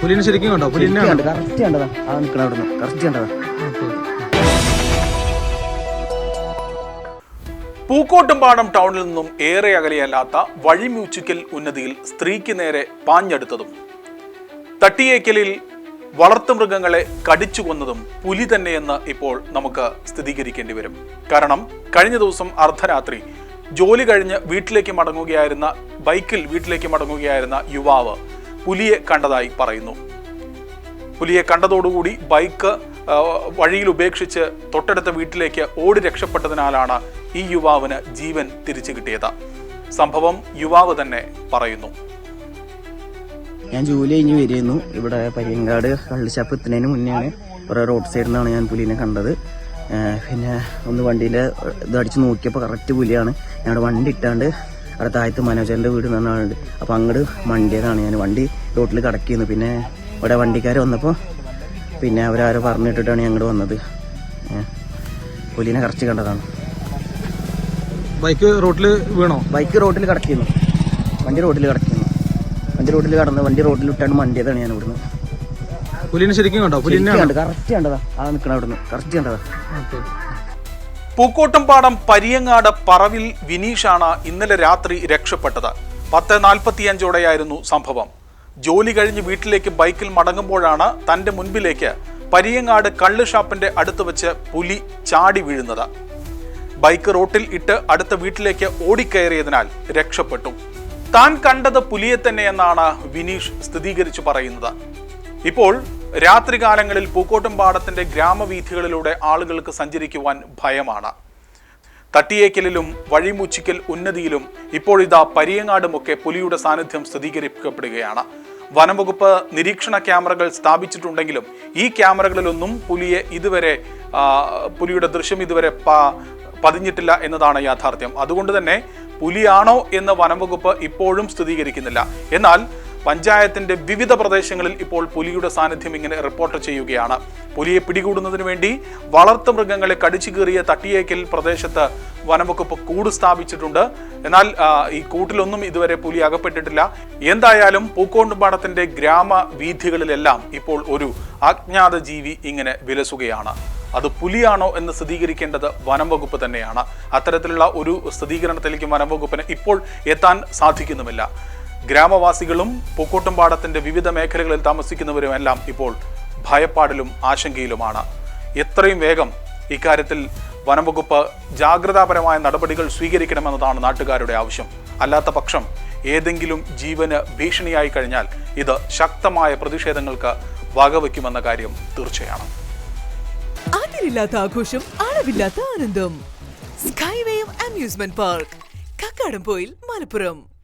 പുലിനെ ശരിക്കും കണ്ടോ? പുലിനെ കണ്ട്? കറക്റ്റ് കണ്ടതാ. ആ നിൽക്കണ അവിടെ നിന്ന് കറക്റ്റ് കണ്ടതാ. പൂക്കോട്ടുംപാടം ടൗണിൽ നിന്നും ഏറെ അകലെയല്ലാത്ത വഴിമ്യൂച്ചിക്കൽ ഉന്നതിയിൽ സ്ത്രീക്ക് നേരെ പാഞ്ഞെടുത്തതും തട്ടിയേക്കലിൽ വളർത്തുമൃഗങ്ങളെ കടിച്ചു കൊന്നതും പുലി തന്നെയെന്ന് ഇപ്പോൾ നമുക്ക് സ്ഥിരീകരിക്കേണ്ടി വരും. കാരണം കഴിഞ്ഞ ദിവസം അർദ്ധരാത്രി ജോലി കഴിഞ്ഞ് വീട്ടിലേക്ക് മടങ്ങുകയായിരുന്ന ബൈക്കിൽ വീട്ടിലേക്ക് മടങ്ങുകയായിരുന്ന യുവാവ് പുലിയെ കണ്ടതായി പറയുന്നു. പുലിയെ കണ്ടതോടുകൂടി ബൈക്ക് വഴിയിൽ ഉപേക്ഷിച്ച് തൊട്ടടുത്ത വീട്ടിലേക്ക് ഓടി രക്ഷപ്പെട്ടതിനാലാണ് ഈ യുവാവിന് ജീവൻ തിരിച്ചു കിട്ടിയത്. സംഭവം യുവാവ് തന്നെ പറയുന്നു. ഞാൻ ജോലി കഴിഞ്ഞ് വരുന്നു. ഇവിടെ പരിയങ്കാട് കള്ളിശാപ്പ് എത്തുന്നതിന് മുന്നെയാണ് ഒരു റോഡ് സൈഡിൽ നിന്നാണ് ഞാൻ പുലിനെ കണ്ടത്. പിന്നെ ഒന്ന് വണ്ടിയിൽ ഇത് അടിച്ച് നോക്കിയപ്പോൾ കറക്റ്റ് പുലിയാണ്. ഞാൻ വണ്ടി ഇട്ടാണ്ട് അവിടെ താഴത്ത് മനോജന്റെ വീട് എന്ന് പറഞ്ഞ ആളുണ്ട് അപ്പോൾ അങ്ങോട്ട് മണ്ടിയതാണ് ഞാൻ. വണ്ടി റോട്ടിൽ കിടക്കിയിരുന്നു. പിന്നെ ഇവിടെ വണ്ടിക്കാർ വന്നപ്പോൾ പിന്നെ അവരാരോ പറഞ്ഞിട്ടിട്ടാണ് അങ്ങോട്ട് വന്നത്. പുലിനെ കറച്ച് കണ്ടതാണ്. ബൈക്ക് റോട്ടിൽ വീണോ? ബൈക്ക് റോട്ടിൽ കിടക്കുന്നു വണ്ടി റോട്ടിൽ കിടക്കുന്നു വണ്ടി റോട്ടിൽ കടന്ന് വണ്ടി റോട്ടിൽ ഇട്ടാണ് മണ്ടിയതാണ് ഞാൻ ഇവിടുന്ന്. പുലിനെ ശരിക്കും കണ്ടോ? പുലിനെ കണ്ട്? കറക്റ്റ് കണ്ടതാ. ആ നിൽക്കണം അവിടുന്ന്. കറക്റ്റ് കണ്ടതാ. പൂക്കോട്ടുംപാടം പരിയങ്ങാട് പറവിൽ വിനീഷാണ് ഇന്നലെ രാത്രി രക്ഷപ്പെട്ടത്. പത്ത് നാൽപ്പത്തിയഞ്ചോടെയായിരുന്നു സംഭവം. ജോലി കഴിഞ്ഞ് വീട്ടിലേക്ക് ബൈക്കിൽ മടങ്ങുമ്പോഴാണ് തന്റെ മുൻപിലേക്ക് പരിയങ്ങാട് കള്ള് ഷാപ്പിന്റെ അടുത്ത് വെച്ച് പുലി ചാടി വീഴുന്നത്. ബൈക്ക് റോട്ടിൽ ഇട്ട് അടുത്ത വീട്ടിലേക്ക് ഓടിക്കയറിയതിനാൽ രക്ഷപ്പെട്ടു. താൻ കണ്ടത് പുലിയെ തന്നെയെന്നാണ് വിനീഷ് സ്ഥിരീകരിച്ചു പറയുന്നത്. ഇപ്പോൾ രാത്രികാലങ്ങളിൽ പൂക്കോട്ടുംപാടത്തിന്റെ ഗ്രാമവീഥികളിലൂടെ ആളുകൾക്ക് സഞ്ചരിക്കുവാൻ ഭയമാണ്. തട്ടിയേക്കലിലും വഴിമുച്ചിക്കൽ ഉന്നതിയിലും ഇപ്പോഴിതാ പരിയങ്ങാടുമൊക്കെ പുലിയുടെ സാന്നിധ്യം സ്ഥിരീകരിക്കപ്പെടുകയാണ്. വനംവകുപ്പ് നിരീക്ഷണ ക്യാമറകൾ സ്ഥാപിച്ചിട്ടുണ്ടെങ്കിലും ഈ ക്യാമറകളിലൊന്നും പുലിയെ ഇതുവരെ പുലിയുടെ ദൃശ്യം ഇതുവരെ പതിഞ്ഞിട്ടില്ല എന്നതാണ് യാഥാർത്ഥ്യം. അതുകൊണ്ട് തന്നെ പുലിയാണോ എന്ന് വനംവകുപ്പ് ഇപ്പോഴും സ്ഥിരീകരിക്കുന്നില്ല. എന്നാൽ പഞ്ചായത്തിന്റെ വിവിധ പ്രദേശങ്ങളിൽ ഇപ്പോൾ പുലിയുടെ സാന്നിധ്യം ഇങ്ങനെ റിപ്പോർട്ട് ചെയ്യുകയാണ്. പുലിയെ പിടികൂടുന്നതിന് വേണ്ടി വളർത്തു മൃഗങ്ങളെ കടിച്ചു കീറിയ തട്ടിയേക്കൽ പ്രദേശത്ത് വനംവകുപ്പ് കൂട് സ്ഥാപിച്ചിട്ടുണ്ട്. എന്നാൽ ഈ കൂട്ടിലൊന്നും ഇതുവരെ പുലി അകപ്പെട്ടിട്ടില്ല. എന്തായാലും പൂക്കോണ്ടുപാടത്തിന്റെ ഗ്രാമ വീഥികളിലെല്ലാം ഇപ്പോൾ ഒരു അജ്ഞാത ജീവി ഇങ്ങനെ വിലസുകയാണ്. അത് പുലിയാണോ എന്ന് സ്ഥിരീകരിക്കേണ്ടത് വനം വകുപ്പ് തന്നെയാണ്. അത്തരത്തിലുള്ള ഒരു സ്ഥിരീകരണത്തിലേക്ക് വനം വകുപ്പിന് ഇപ്പോൾ എത്താൻ സാധിക്കുന്നുമില്ല. ഗ്രാമവാസികളും പൂക്കോട്ടുംപാടത്തിന്റെ വിവിധ മേഖലകളിൽ താമസിക്കുന്നവരും എല്ലാം ഇപ്പോൾ ഭയപ്പാടിലും ആശങ്കയിലുമാണ്. എത്രയും വേഗം ഇക്കാര്യത്തിൽ വനംവകുപ്പ് ജാഗ്രതാപരമായ നടപടികൾ സ്വീകരിക്കണമെന്നതാണ് നാട്ടുകാരുടെ ആവശ്യം. അല്ലാത്ത പക്ഷം ഏതെങ്കിലും ജീവന് ഭീഷണിയായി കഴിഞ്ഞാൽ ഇത് ശക്തമായ പ്രതിഷേധങ്ങൾക്ക് വകവയ്ക്കുമെന്ന കാര്യം തീർച്ചയാണ്. അതിരില്ലാത്ത ആഘോഷം അളവില്ലാത്ത ആനന്ദം. Skywave amusement park Kakkadampoyil Malappuram.